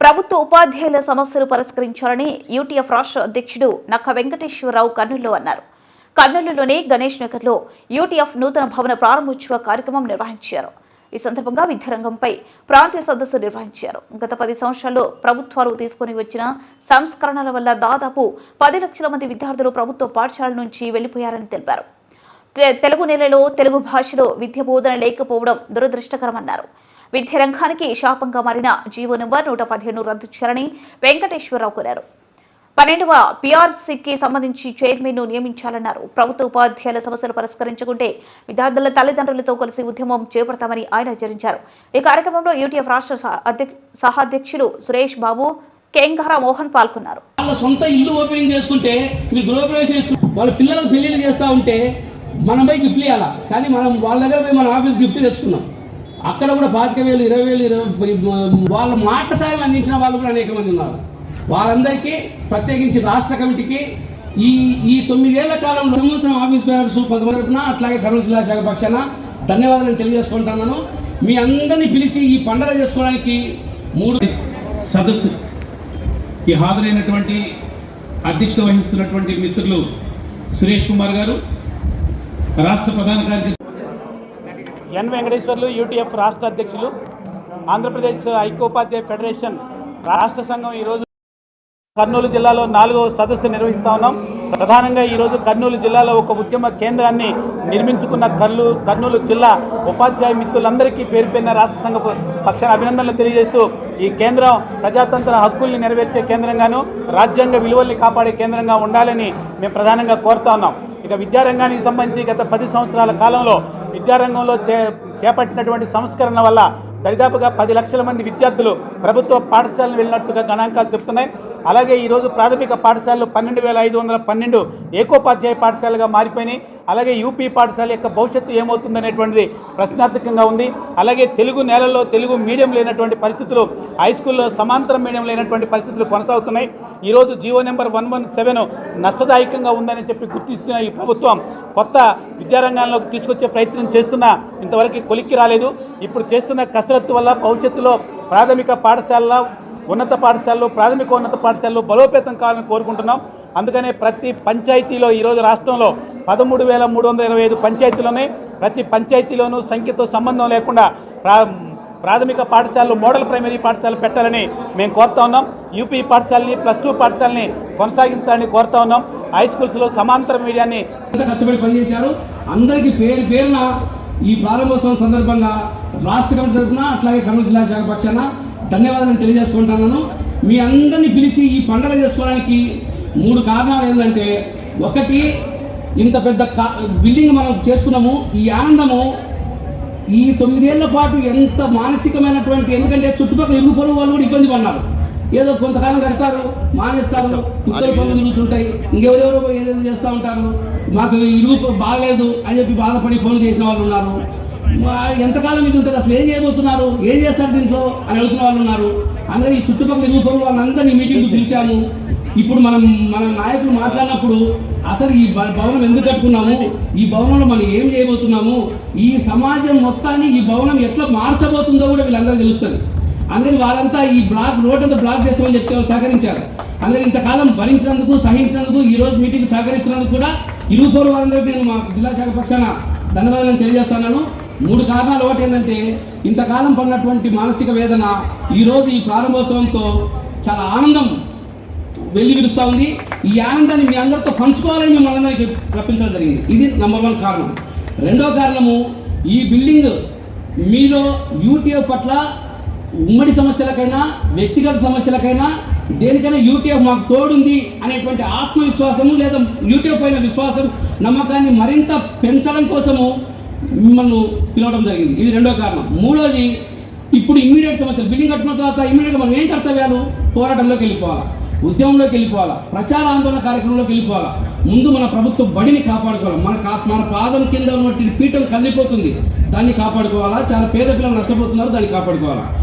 ప్రభుత్వ ఉపాధ్యాయుల సమస్యలు పరిష్కరించాలని యూటీఎఫ్ రాష్ట్ర అధ్యక్షుడు నక్క వెంకటేశ్వరరావు కర్నూలులో అన్నారు. కర్నూలులోని గణేష్ నగర్లో యూటీఎఫ్ నూతన భవన ప్రారంభోత్సవ కార్యక్రమం నిర్వహించారు. ఈ సందర్భంగా విద్యారంగంపై ప్రాంతీయ సదస్సు నిర్వహించారు. గత పది సంవత్సరాల్లో ప్రభుత్వాలు తీసుకుని వచ్చిన సంస్కరణల వల్ల దాదాపు పది లక్షల మంది విద్యార్థులు ప్రభుత్వ పాఠశాల నుంచి వెళ్ళిపోయారని తెలిపారు. తెలుగు నెలలో తెలుగు భాషలో విద్య బోధన లేకపోవడం దురదృష్టకరమన్నారు. విద్యారంగానికి శాపంగా మారిన జీవో నెంబర్ నూట పదిహేను రద్దు చేయాలని వెంకటేశ్వరరావు కోరారు. పన్నెండవ పీఆర్సీకి సంబంధించి చైర్మన్ను నియమించాలన్నారు. ప్రభుత్వ ఉపాధ్యాయుల సమస్యలు పరిష్కరించుకుంటే విద్యార్థుల తల్లిదండ్రులతో కలిసి ఉద్యమం చేపడతామని ఆయన హెచ్చరించారు. ఈ కార్యక్రమంలో యూటీఎఫ్ రాష్ట్ర సహాధ్యక్షులు సురేష్ బాబు కేంగారా మోహన్ పాల్గొన్నారు. వాళ్ళ సొంత ఇల్లు ఓపెన్ చేసుకుంటే మీరు గృహప్రవేశం వాళ్ళ పిల్లలకు పెళ్ళిళ్ళు చేస్తూ ఉంటే మనం పోయి గిఫ్ట్ ఇవ్వాలా కానీ మనం వాళ్ళ దగ్గర పోయి మన ఆఫీస్ గిఫ్ట్ తెచ్చుకున్నాం. అక్కడ కూడా పాతిక వేలు ఇరవై వేలు ఇరవై వాళ్ళ మాట సాయం అందించిన వాళ్ళు కూడా అనేక మంది ఉన్నారు. వారందరికీ ప్రత్యేకించి రాష్ట్ర కమిటీకి ఈ ఈ తొమ్మిదేళ్ళ కాలంలో సంవత్సరం ఆఫీస్ పేరెంట్స్ కొంతమంది అట్లాగే కర్నూలు జిల్లా శాఖ పక్షాన ధన్యవాదాలు తెలియజేసుకుంటున్నాను మీ అందరినీ పిలిచి ఈ పండగ చేసుకోవడానికి మూడు సదస్సు. ఈ హాజరైనటువంటి అధ్యక్షత వహిస్తున్నటువంటి మిత్రులు సురేష్ కుమార్ గారు రాష్ట్ర ప్రధాన కార్యదర్శి ఎన్ వెంకటేశ్వర్లు యూటీఎఫ్ రాష్ట్ర అధ్యక్షులు ఆంధ్రప్రదేశ్ ఐక్యోపాధ్యాయ ఫెడరేషన్ రాష్ట్ర సంఘం ఈరోజు కర్నూలు జిల్లాలో నాలుగో సదస్సు నిర్వహిస్తా ఉన్నాం. ప్రధానంగా ఈరోజు కర్నూలు జిల్లాలో ఒక ఉద్యమ కేంద్రాన్ని నిర్మించుకున్న కర్లు కర్నూలు జిల్లా ఉపాధ్యాయ మిత్రులందరికీ పేరు రాష్ట్ర సంఘ పక్షాన అభినందనలు తెలియజేస్తూ ఈ కేంద్రం ప్రజాతంత్ర హక్కుల్ని నెరవేర్చే కేంద్రంగాను రాజ్యాంగ విలువల్ని కాపాడే కేంద్రంగా ఉండాలని మేము ప్రధానంగా కోరుతా ఉన్నాం. ఇక విద్యారంగానికి సంబంధించి గత పది సంవత్సరాల కాలంలో విద్యారంగంలో చే చేపట్టినటువంటి సంస్కరణ వల్ల దరిదాపుగా పది లక్షల మంది విద్యార్థులు ప్రభుత్వ పాఠశాలను వెళ్ళినట్టుగా గణాంకాలు చెప్తున్నాయి. అలాగే ఈరోజు ప్రాథమిక పాఠశాలలు పన్నెండు వేల ఐదు వందల పన్నెండు ఏకోపాధ్యాయ పాఠశాలగా మారిపోయినాయి. అలాగే యూపీ పాఠశాల యొక్క భవిష్యత్తు ఏమవుతుందనేటువంటిది ప్రశ్నార్థకంగా ఉంది. అలాగే తెలుగు నేలల్లో తెలుగు మీడియం లేనటువంటి పరిస్థితులు హై స్కూల్లో సమాంతర మీడియం లేనటువంటి పరిస్థితులు కొనసాగుతున్నాయి. ఈరోజు GO number one one seven నష్టదాయకంగా ఉందని చెప్పి గుర్తిస్తున్న ఈ ప్రభుత్వం కొత్త విద్యారంగంలోకి తీసుకొచ్చే ప్రయత్నం చేస్తున్న ఇంతవరకు కొలిక్కి రాలేదు. ఇప్పుడు చేస్తున్న కసరత్తు వల్ల భవిష్యత్తులో ప్రాథమిక పాఠశాలలో ఉన్నత పాఠశాలలు ప్రాథమిక ఉన్నత పాఠశాలలు బలోపేతం కావాలని కోరుకుంటున్నాం. అందుకనే ప్రతి పంచాయతీలో ఈరోజు రాష్ట్రంలో పదమూడు వేల మూడు వందల ఇరవై ఐదు పంచాయతీలు ఉన్నాయి. ప్రతి పంచాయతీలోనూ సంఖ్యతో సంబంధం లేకుండా ప్రా ప్రాథమిక పాఠశాలలు మోడల్ ప్రైమరీ పాఠశాలలు పెట్టాలని మేము కోరుతా ఉన్నాం. యూపీ పాఠశాలని ప్లస్ టూ పాఠశాలని కొనసాగించాలని కోరుతా ఉన్నాం. హై స్కూల్స్లో సమాంతర మీడియాని కష్టపడి పనిచేశారు? అందరికీ పేరు పేరున ఈ ప్రారంభోత్సవం సందర్భంగా రాష్ట్ర కమిటీ తరఫున అట్లాగే కర్నూలు జిల్లా శాఖ పక్షాన ధన్యవాదాలు తెలియజేసుకుంటున్నాను. మీ అందరినీ పిలిచి ఈ పండుగ చేసుకోవడానికి మూడు కారణాలు ఏంటంటే ఒకటి ఇంత పెద్ద బిల్డింగ్ మనం చేసుకున్నాము ఈ ఆనందము ఈ తొమ్మిదేళ్ళ పాటు ఎంత మానసికమైనటువంటి ఎందుకంటే చుట్టుపక్కల ఇరుగు పొరుగు వాళ్ళు కూడా ఇబ్బంది పడినారు ఏదో కొంతకాలం కడతారు మానేస్తారు కుక్కలు పనులు తిరుగుతుంటాయి ఇంకెవరెవరో ఏదేదో చేస్తూ ఉంటారు. మాకు పొ- బాగలేదు అని చెప్పి బాధపడి ఫోన్ చేసిన వాళ్ళు ఉన్నారు. ఎంతకాలం ఇది ఉంటుంది? అసలు ఏం చేయబోతున్నారు? ఏం చేస్తారు దీంట్లో? అని అడుగుతున్న వాళ్ళు ఉన్నారు. అందరూ ఈ చుట్టుపక్కల ఇరుగు పొరుగు వాళ్ళందరినీ మీటింగ్ పిలిచాము. ఇప్పుడు మనం మన నాయకులు మాట్లాడినప్పుడు అసలు ఈ భ- భవనం ఎందుకు కట్టుకున్నాము? ఈ భవనంలో మనం ఏం చేయబోతున్నాము? ఈ సమాజం మొత్తాన్ని ఈ భవనం ఎట్లా మార్చబోతుందో కూడా వీళ్ళందరూ తెలుస్తుంది. అందుకని వాళ్ళంతా ఈ బ్లాక్ రోడ్ అంతా బ్లాక్ చేస్తామని చెప్తే వాళ్ళు సహకరించారు? అందుకని ఇంతకాలం భరించినందుకు సహించినందుకు ఈ రోజు మీటింగ్ సహకరిస్తున్నందుకు కూడా ఇరువుపోరు వారందరికీ నేను మా జిల్లా శాఖ పక్షాన ధన్యవాదాలు తెలియజేస్తున్నాను. మూడు కారణాలు. ఒకటి ఏంటంటే ఇంతకాలం పడినటువంటి మానసిక వేదన ఈరోజు ఈ ప్రారంభోత్సవంతో చాలా ఆనందం వెళ్ళి పిలుస్తూ ఉంది. ఈ ఆనందాన్ని మీ అందరితో పంచుకోవాలని మిమ్మల్ని అందరికీ రప్పించడం జరిగింది. ఇది నెంబర్ వన్ కారణం. రెండో కారణము ఈ బిల్డింగ్ మీలో యూటీఎఫ్ పట్ల ఉమ్మడి సమస్యలకైనా వ్యక్తిగత సమస్యలకైనా దేనికైనా యూటీఎఫ్ మాకు తోడుంది అనేటువంటి ఆత్మవిశ్వాసము లేదా యూటీఎఫ్ పైన విశ్వాసం నమ్మకాన్ని మరింత పెంచడం కోసము మిమ్మల్ని పిలవడం జరిగింది. ఇది రెండో కారణం. మూడోది ఇప్పుడు ఇమ్మీడియట్ సమస్యలు. బిల్డింగ్ కట్టిన తర్వాత ఇమ్మీడియట్గా మనం ఏం కర్తవ్యాలు? పోరాటంలోకి వెళ్ళిపోవాలి. ఉద్యమంలోకి వెళ్ళిపోవాలా? ప్రచార ఆందోళన కార్యక్రమంలోకి వెళ్ళిపోవాలా? ముందు మన ప్రభుత్వ బడిని కాపాడుకోవాలి? మన కా మన పాదం కింద ఉన్నటువంటి పీఠం కదిలిపోతుంది. దాన్ని కాపాడుకోవాలా? చాలా పేద పిల్లలు నష్టపోతున్నారు దాన్ని కాపాడుకోవాలా?